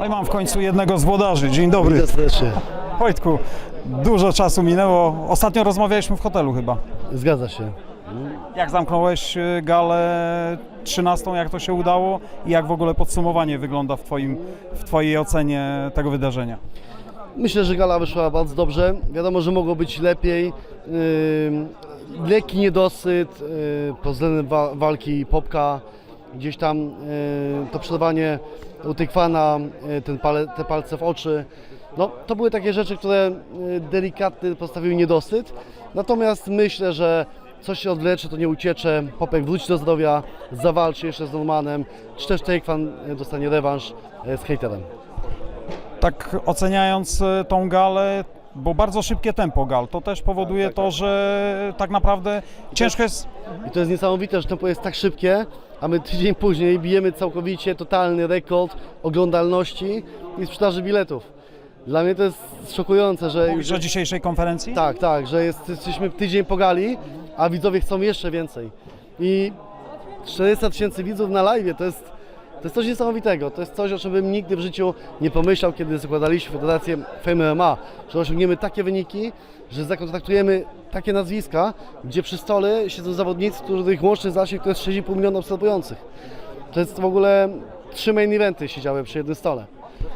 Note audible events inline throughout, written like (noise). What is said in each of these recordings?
No i mam w końcu jednego z włodarzy. Dzień dobry. Witam serdecznie. Wojtku, dużo czasu minęło. Ostatnio rozmawialiśmy w hotelu chyba. Zgadza się. Jak zamknąłeś y, galę 13, jak to się udało i jak w ogóle podsumowanie wygląda w, twoim, w Twojej ocenie tego wydarzenia? Myślę, że gala wyszła bardzo dobrze. Wiadomo, że mogło być lepiej. Yy, lekki niedosyt yy, pod względem wa- walki Popka. Gdzieś tam yy, to przerywanie u Tykwana, yy, ten pale, te palce w oczy. No, to były takie rzeczy, które yy, delikatny postawiły niedosyt. Natomiast myślę, że coś się odwlecze, to nie uciecze. Popek wróci do zdrowia, zawalczy jeszcze z Normanem, czy też Tykwan yy, dostanie rewanż z hejterem. Tak oceniając tą galę, bo bardzo szybkie tempo gal, to też powoduje to, że tak naprawdę ciężko jest... I to jest niesamowite, że tempo jest tak szybkie, a my tydzień później bijemy całkowicie totalny rekord oglądalności i sprzedaży biletów. Dla mnie to jest szokujące, że Mówisz o dzisiejszej konferencji? tak, tak, że jest, jesteśmy tydzień po gali, a widzowie chcą jeszcze więcej. I 400 tysięcy widzów na live to jest, to jest coś niesamowitego. To jest coś, o czym bym nigdy w życiu nie pomyślał, kiedy zakładaliśmy Federację Fame MMA, że osiągniemy takie wyniki, że zakontraktujemy takie nazwiska, gdzie przy stole siedzą zawodnicy, których łączny zasięg to jest 6,5 miliona obserwujących. To jest w ogóle trzy main eventy siedziały przy jednym stole.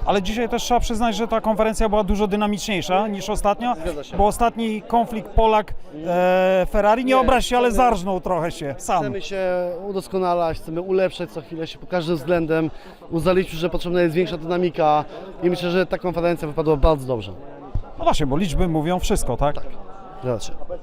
Ale dzisiaj też trzeba przyznać, że ta konferencja była dużo dynamiczniejsza niż ostatnio, bo ostatni konflikt Polak-Ferrari, nie obraź się, ale zarżnął trochę się sam. Chcemy się udoskonalać, chcemy ulepszać co chwilę się pod każdym względem. Uznaliśmy, że potrzebna jest większa dynamika i myślę, że ta konferencja wypadła bardzo dobrze. No właśnie, bo liczby mówią wszystko, tak? Zgadza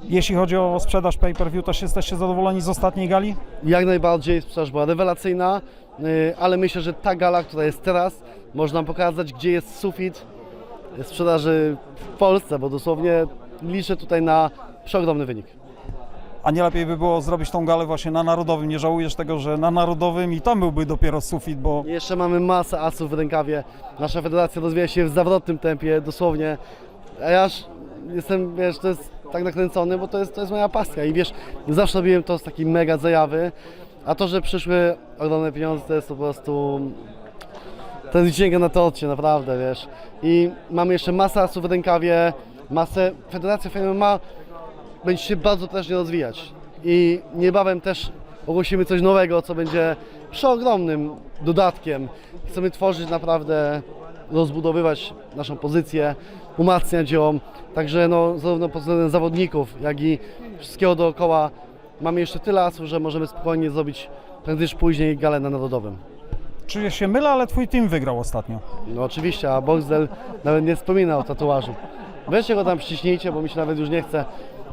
Jeśli chodzi o sprzedaż pay-per-view, też jesteście zadowoleni z ostatniej gali? Jak najbardziej sprzedaż była rewelacyjna, yy, ale myślę, że ta gala, która jest teraz, można pokazać, gdzie jest sufit sprzedaży w Polsce, bo dosłownie liczę tutaj na przeogromny wynik. A nie lepiej by było zrobić tą galę właśnie na Narodowym? Nie żałujesz tego, że na Narodowym i tam byłby dopiero sufit, bo Jeszcze mamy masę asów w rękawie. Nasza federacja rozwija się w zawrotnym tempie, dosłownie. A ja aż jestem, wiesz, to jest tak nakręcony, bo to jest, to jest moja pasja i wiesz, zawsze robiłem to z takiej mega zajawy, a to, że przyszły ogromne pieniądze, to jest po prostu... Jest dźwięk na torcie, naprawdę, wiesz. I mamy jeszcze masę asów w rękawie, masę... Federacja ma będzie się bardzo prężnie rozwijać. I niebawem też ogłosimy coś nowego, co będzie przeogromnym dodatkiem. Chcemy tworzyć naprawdę, rozbudowywać naszą pozycję, umacniać ją. Także no, zarówno pod względem zawodników, jak i wszystkiego dookoła mamy jeszcze tyle asów, że możemy spokojnie zrobić prędzej czy później galę na Narodowym. czy się mylę, ale twój team wygrał ostatnio. No oczywiście, a Boxdel nawet nie wspomina o tatuażu. Weźcie go tam przyciśnijcie, bo mi się nawet już nie chce.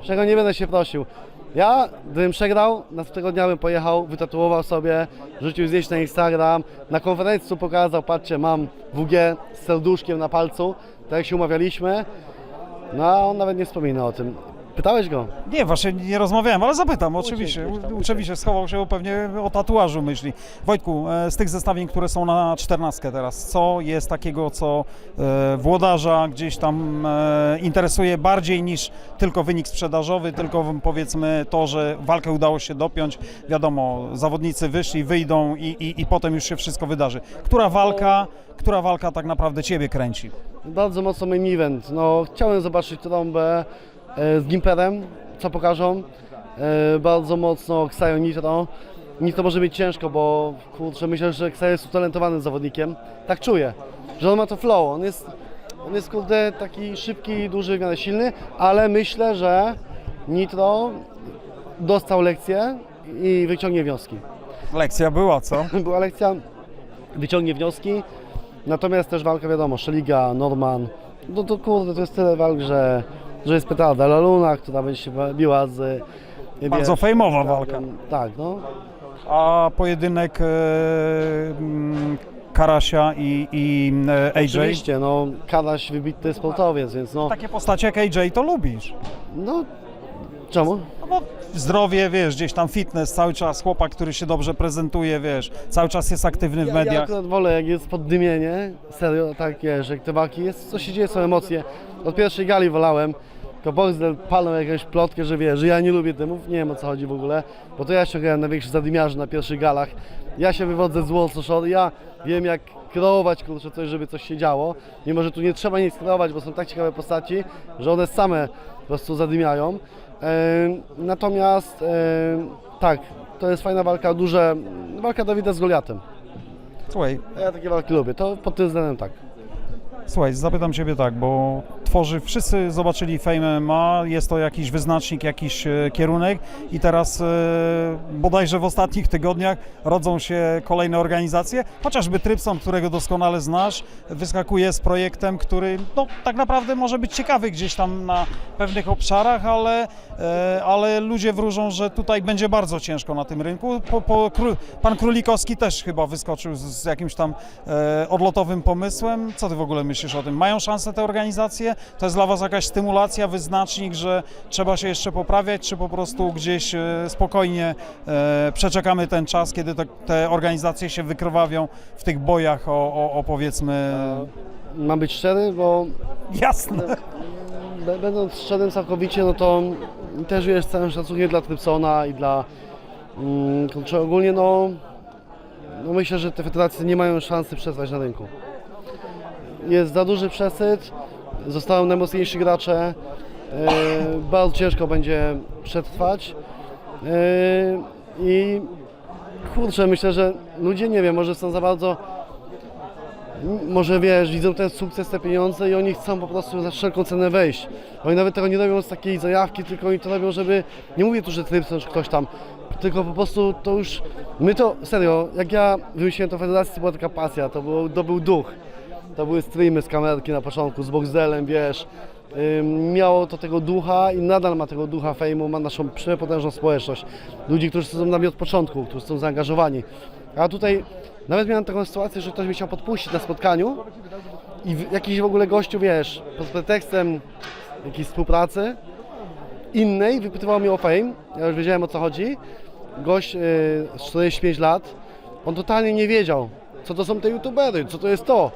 Czego nie będę się prosił. Ja, gdybym przegrał, następnego dnia bym pojechał, wytatuował sobie, rzucił zdjęcie na Instagram, na konferencji pokazał, patrzcie, mam WG z serduszkiem na palcu, tak jak się umawialiśmy. No a on nawet nie wspomina o tym. Pytałeś go? Nie, właśnie nie rozmawiałem, ale zapytam, oczywiście. Oczywiście schował się pewnie o tatuażu myśli. Wojtku, e, z tych zestawień, które są na 14 teraz, co jest takiego, co e, włodarza gdzieś tam e, interesuje bardziej niż tylko wynik sprzedażowy, tylko powiedzmy to, że walkę udało się dopiąć. Wiadomo, zawodnicy wyszli, wyjdą i, i, i potem już się wszystko wydarzy. Która walka, która walka tak naprawdę Ciebie kręci? Bardzo mocno main event. No, chciałem zobaczyć trąbę z Gimperem, co pokażą. E, bardzo mocno Xayo Nitro. Nitro może być ciężko, bo kurczę, myślę, że Xayo jest utalentowanym zawodnikiem. Tak czuję, że on ma to flow. On jest, on jest kurde taki szybki, duży, w miarę silny, ale myślę, że Nitro dostał lekcję i wyciągnie wnioski. Lekcja była, co? (laughs) Była lekcja, wyciągnie wnioski, natomiast też walka wiadomo, Szeliga, Norman, no to kurde, to jest tyle walk, że, że jest petarda. Laluna, która będzie się biła z... e, Bardzo wiesz, fejmowa walka. Tak, no. A pojedynek e, mm, Karasia i, i e, AJ? Oczywiście, no, Kadaś wybitny sportowiec, więc no, Takie postacie jak AJ to lubisz. no, czemu? No bo zdrowie, wiesz, gdzieś tam fitness, cały czas chłopak, który się dobrze prezentuje, wiesz, cały czas jest aktywny w Ja, ja mediach. akurat wolę, jak jest poddymienie, serio, tak, wiesz, jak te walki jest, co się dzieje, są emocje. Od pierwszej gali wolałem, to Boxdel palnął jakąś plotkę, że wie, że ja nie lubię tymów, nie wiem o co chodzi w ogóle, bo to ja ściągałem największych zadymiarzy na pierwszych galach. Ja się wywodzę z Shore, ja wiem jak kreować kurczę coś, żeby coś się działo. Mimo, że tu nie trzeba nic kreować, bo są tak ciekawe postaci, że one same po prostu zadymiają. E, natomiast e, tak, to jest fajna walka, duże, walka Dawida z Goliatem. Słuchaj, Ja takie walki lubię, to pod tym względem tak. Słuchaj, zapytam Ciebie tak, bo tworzy, wszyscy zobaczyli Fame MMA, jest to jakiś wyznacznik, jakiś e, kierunek i teraz e, bodajże w ostatnich tygodniach rodzą się kolejne organizacje, chociażby Trypson, którego doskonale znasz, wyskakuje z projektem, który no, tak naprawdę może być ciekawy gdzieś tam na pewnych obszarach, ale, e, ale ludzie wróżą, że tutaj będzie bardzo ciężko na tym rynku. Po, po, pan Królikowski też chyba wyskoczył z, jakimś tam odlotowym pomysłem. Co Ty w ogóle myślisz o tym? Mają szansę te organizacje? To jest dla Was jakaś stymulacja, wyznacznik, że trzeba się jeszcze poprawiać, czy po prostu gdzieś e, spokojnie e, przeczekamy ten czas, kiedy te, organizacje się wykrwawią w tych bojach o, o, o powiedzmy... Mam być szczery, bo Jasne. będąc szczerym całkowicie, no to też jest całym szacunkiem dla Trypsona i dla mm, kurczę, ogólnie no, no myślę, że te federacje nie mają szansy przetrwać na rynku. Jest za duży przesyt, zostają najmocniejsi gracze, e, bardzo ciężko będzie przetrwać e, i kurczę, myślę, że ludzie, nie wiem, może są za bardzo może wiesz, widzą ten sukces, te pieniądze i oni chcą po prostu za wszelką cenę wejść. Oni nawet tego nie robią z takiej zajawki, tylko oni to robią, żeby, nie mówię tu, że Trypson czy ktoś tam, tylko po prostu to już, my to, serio, jak ja wymyśliłem tę federację, to była taka pasja, to był, to był duch. To były streamy z kamerki na początku, z Boxdelem, wiesz. Miało to tego ducha i nadal ma tego ducha fejmu, ma naszą przepotężną społeczność. Ludzi, którzy są z nami od początku, którzy są zaangażowani. A tutaj nawet miałem taką sytuację, że ktoś mnie chciał podpuścić na spotkaniu i jakiś w ogóle gościu, wiesz, pod pretekstem jakiejś współpracy innej wypytywał mnie o fame, ja już wiedziałem o co chodzi. Gość yy, z 45 lat, on totalnie nie wiedział, co to są te youtubery, co to jest to.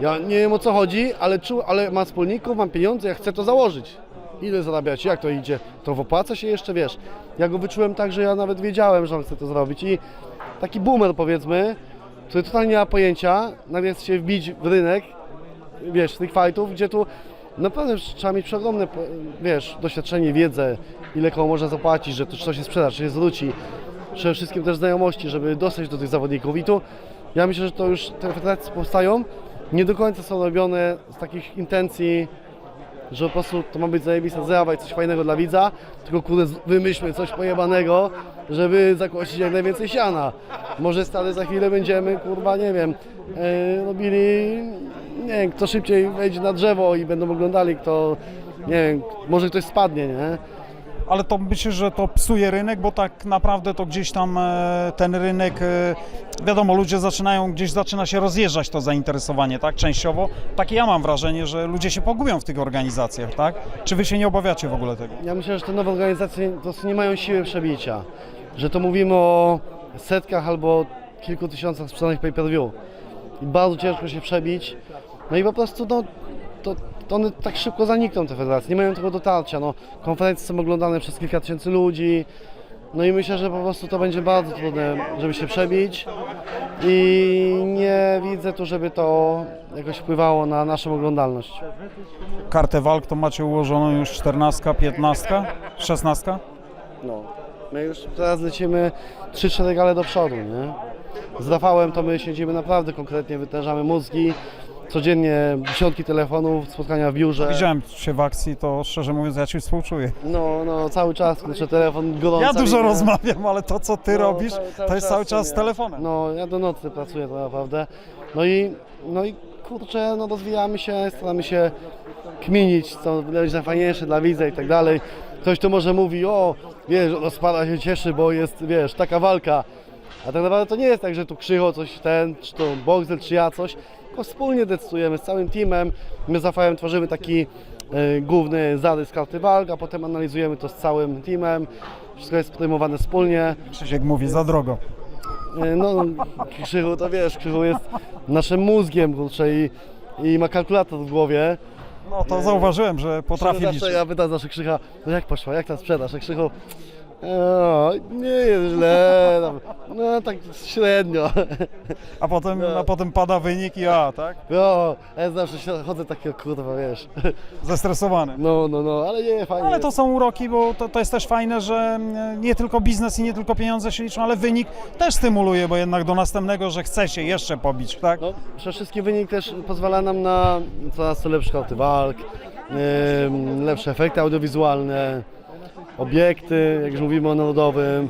Ja nie wiem o co chodzi, ale, czu, ale mam wspólników, mam pieniądze, ja chcę to założyć. Ile zarabiać, jak to idzie? To opłaca się jeszcze, wiesz. Ja go wyczułem tak, że ja nawet wiedziałem, że on chce to zrobić i taki boomer powiedzmy, który totalnie nie ma pojęcia, nagle chce się wbić w rynek, wiesz, tych fightów, gdzie tu naprawdę trzeba mieć przeogromne, wiesz, doświadczenie, wiedzę, ile komu można zapłacić, że to czy to się sprzeda, czy się zwróci. Przede wszystkim też znajomości, żeby dostać do tych zawodników. I tu ja myślę, że to już te federacje powstają, nie do końca są robione z takich intencji, że po prostu to ma być zajebista zabawa i coś fajnego dla widza, tylko kurde wymyślmy coś pojebanego, żeby zakłosić jak najwięcej siana. Może stary za chwilę będziemy, kurwa, nie wiem, e, robili, nie wiem, kto szybciej wejdzie na drzewo i będą oglądali, kto, nie wiem, może ktoś spadnie, nie? Ale to myślę, że to psuje rynek, bo tak naprawdę to gdzieś tam e, ten rynek, e, wiadomo, ludzie zaczynają, gdzieś zaczyna się rozjeżdżać to zainteresowanie, tak, częściowo. Takie ja mam wrażenie, że ludzie się pogubią w tych organizacjach, tak? Czy wy się nie obawiacie w ogóle tego? Ja myślę, że te nowe organizacje po prostu nie mają siły przebicia. Że to mówimy o setkach albo kilku tysiącach sprzedanych pay-per-view. Bardzo ciężko się przebić. No i po prostu no, to, one tak szybko zanikną te federacje, nie mają tego dotarcia. No, konferencje są oglądane przez kilka tysięcy ludzi. No i myślę, że po prostu to będzie bardzo trudne, żeby się przebić. I nie widzę tu, żeby to jakoś wpływało na naszą oglądalność. Kartę walk to macie ułożoną już 14, 15, 16? No, my już teraz lecimy 3-4 gale do przodu, nie? Z Rafałem to my siedzimy naprawdę konkretnie, wytężamy mózgi, codziennie dziesiątki telefonów, spotkania w biurze. Widziałem się w akcji, to szczerze mówiąc ja ci współczuję. No, no, cały czas, kurczę, telefon gorący. Ja dużo rozmawiam, ale to co ty No, robisz, cały- cały to jest cały czas, z nie? telefonem. No, ja do nocy pracuję to naprawdę. No i, no i kurczę, no rozwijamy się, staramy się kminić, co będzie najfajniejsze dla widza i tak dalej. Ktoś tu może mówi, o, wiesz, rozpada się cieszy, bo jest, wiesz, taka walka. A tak naprawdę to nie jest tak, że tu Krzycho coś ten, czy to Boxel, czy ja coś, tylko wspólnie decydujemy z całym teamem. My z Rafałem tworzymy taki e, główny zarys karty walk, a potem analizujemy to z całym teamem. Wszystko jest podejmowane wspólnie. Krzysiek mówi za drogo. E, No, Krzychu to wiesz, Krzychu jest naszym mózgiem, kurczę, i, i ma kalkulator w głowie. No to zauważyłem, że potrafi liczyć. ja pytam zawsze Krzycha, no jak poszła, jak ta sprzedaż? A Krzychu, O, nie jest źle, no, no tak średnio. A potem, No. a potem pada wynik i a, tak? No, ja zawsze się chodzę takie kurwa, wiesz. Zestresowany. No, no, no, ale nie, fajnie. Ale to są uroki, bo to, to jest też fajne, że nie tylko biznes i nie tylko pieniądze się liczą, ale wynik też stymuluje, bo jednak do następnego, że chce się jeszcze pobić, tak? No, przede wszystkim wynik też pozwala nam na coraz to lepsze kształty walk, ym, lepsze efekty audiowizualne, obiekty, jak już mówimy o narodowym,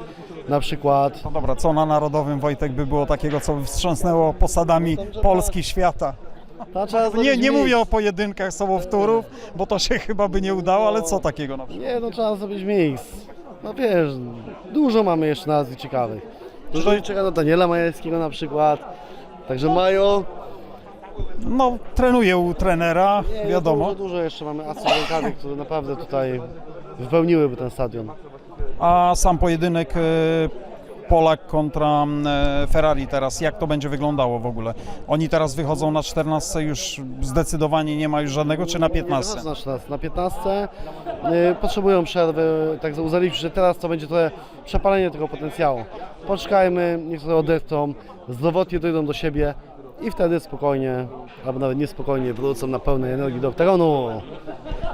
na przykład. No dobra, co na Narodowym Wojtek by było takiego, co by wstrząsnęło posadami Polski świata? Trzeba Nie, nie mówię o pojedynkach sobowtórów, bo to się chyba by nie udało, ale co takiego na przykład? Nie, no trzeba zrobić miks. No wiesz, dużo mamy jeszcze nazw ciekawych. Dużo Tutaj- czeka do Daniela Majewskiego na przykład. Także Majo. No, trenuję u trenera, Nie, wiadomo. Dużo, dużo jeszcze mamy rękawych, które naprawdę tutaj wypełniłyby ten stadion. A sam pojedynek e, Polak kontra e, Ferrari teraz, jak to będzie wyglądało w ogóle? Oni teraz wychodzą na 14, już zdecydowanie nie ma już żadnego, czy na 15? Na 14. Na 15 y, potrzebują przerwy, tak uznaliśmy, że teraz to będzie trochę przepalenie tego potencjału. Poczekajmy, niech sobie odetchną, zdrowotnie dojdą do siebie i wtedy spokojnie, albo nawet niespokojnie wrócą na pełnej energii do oktagonu.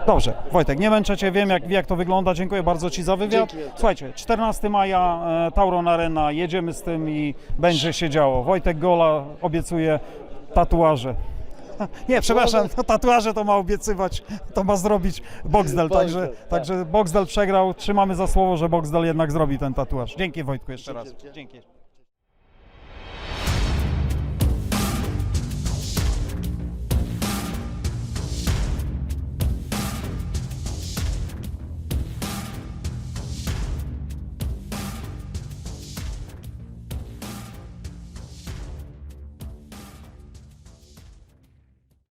Dobrze, Wojtek, nie męczę Cię, wiem jak, jak to wygląda, dziękuję bardzo Ci za wywiad. Dzięki. Słuchajcie, 14 maja e, Tauron Arena, jedziemy z tym i będzie się działo. Wojtek Gola obiecuje tatuaże. (laughs) Nie, przepraszam, No, tatuaże to ma obiecywać, to ma zrobić Boxdel, także, tak. także Boxdel przegrał, trzymamy za słowo, że Boxdel jednak zrobi ten tatuaż. Dzięki Wojtku jeszcze raz. Dzięki.